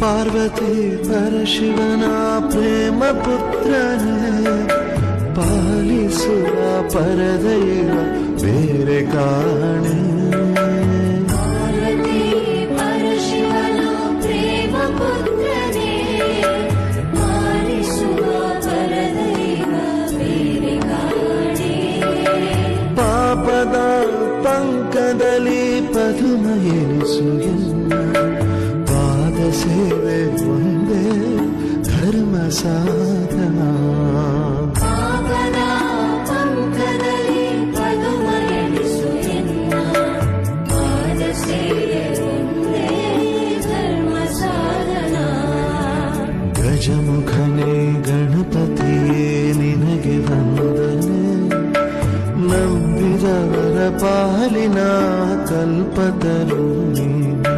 ಪಾರ್ವತಿ ಪರಶಿವನ ಪ್ರೇಮ ಪುತ್ರನೇ ಪಾಲಿಸುವ ಪರದೈವ ಬೇರೆ ಕಾಣೆ ಪಾಪದ ಪಂಕದಲ್ಲಿ ಪದುಮ ಎನಿಸು ವಂದೇ ವಂದೇ ಧರ್ಮ ಸಾಧನಾ. ಗಜಮುಖನೇ ಗಣಪತಿಯೇ ನಿನಗೆ ವಂದನೆ. ನಂಬಿದವರ ಪಾಲಿನ ಕಲ್ಪತರು ನೀನು.